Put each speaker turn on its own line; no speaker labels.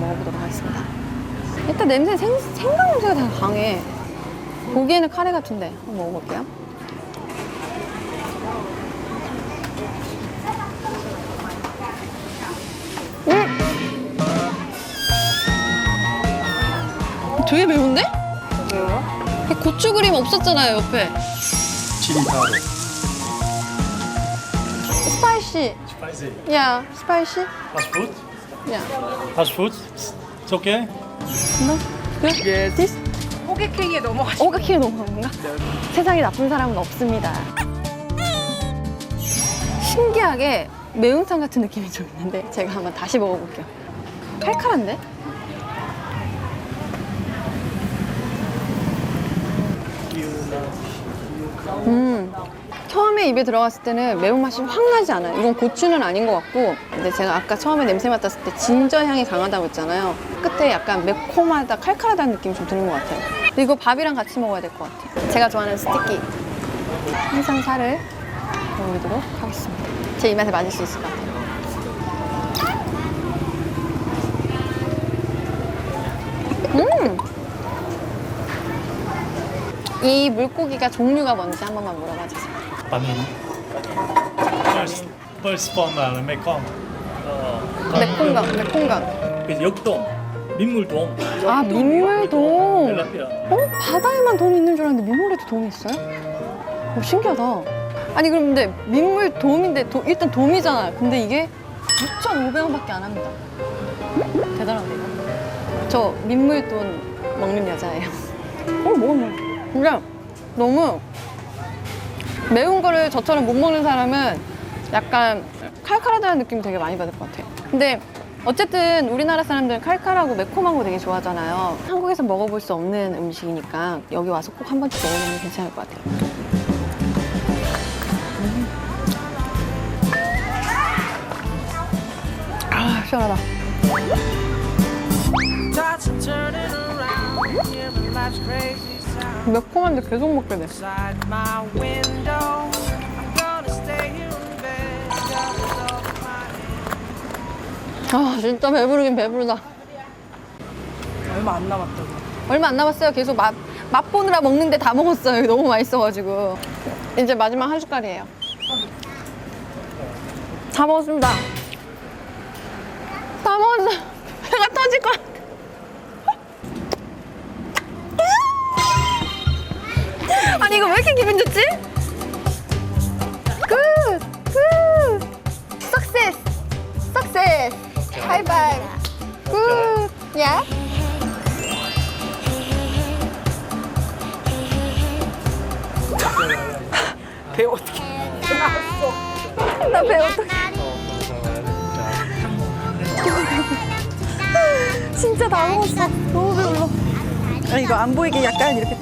먹어보도록 하겠습니다. 일단 냄새 생, 생강 냄새가 되게 강해. 보기에는 카레 같은데 한번 먹어볼게요. 음! 되게 매운데?
왜요?
고추 그림 없었잖아요 옆에.
chili powder.
스파이시.
Spicy.
야, 스파이시?
Food.
야.
Fast food. It's okay.
너? 그?
Yes.
디스?
호객행위에 넘어가시.
오가키에 넘어간 건가? 세상에 나쁜 사람은 없습니다. 신기하게 매운탕 같은 느낌이 좀 있는데 제가 한번 다시 먹어볼게요. 칼칼한데? 음, 처음에 입에 들어갔을 때는 매운맛이 확 나지 않아요. 이건 고추는 아닌 것 같고 근데 제가 아까 처음에 냄새 맡았을 때 진저 향이 강하다고 했잖아요. 끝에 약간 매콤하다, 칼칼하다는 느낌이 좀 드는 것 같아요. 근데 이거 밥이랑 같이 먹어야 될 것 같아요. 제가 좋아하는 스티키 해산살을 먹어보도록 하겠습니다. 제 입맛에 맞을 수 있을 것 같아요. 음! 이 물고기가 종류가 뭔지 한 번만 물어봐 주세요.
Panin. First, first from uh, Mekong. Uh,
매콤강, 매콤강.
그 역돔, 민물돔,
아, 민물돔.
텔라피아.
어? 바다에만 돔이 있는 줄 알았는데 민물에도 돔이 있어요? 오, 신기하다. 아니, 그럼 근데 민물 돔인데 도- 일단 돔이잖아요. 근데 이게 6,500원밖에 안 합니다. 대단한데, 이거. 저 민물 돈 먹는 여자예요. 어, 먹었네. 근데 너무 매운 거를 저처럼 못 먹는 사람은 약간 칼칼하다는 느낌이 되게 많이 받을 것 같아요. 근데 어쨌든 우리나라 사람들은 칼칼하고 매콤한 거 되게 좋아하잖아요. 한국에서 먹어볼 수 없는 음식이니까 여기 와서 꼭 한 번씩 먹어보면 괜찮을 것 같아요. 음. 아, 시원하다. 매콤한데 계속 먹게 돼. 아, 진짜 배부르긴 배부르다.
얼마 안 남았다고.
얼마 안 남았어요. 계속 맛, 맛보느라 먹는데 다 먹었어요. 너무 맛있어가지고. 이제 마지막 한 숟갈이에요. 다 먹었습니다. 다 먹었어. 배가 터질 것같 아. 아니, 이거 왜 이렇게 기분 좋지? 굿! 굿! 석세스! 석세스! 하이파이! 굿! 야!
배 어떻게?
나배 어떡해. 진짜 다 먹었어. 너무 배불러.
아니 이거 안 보이게 약간 이렇게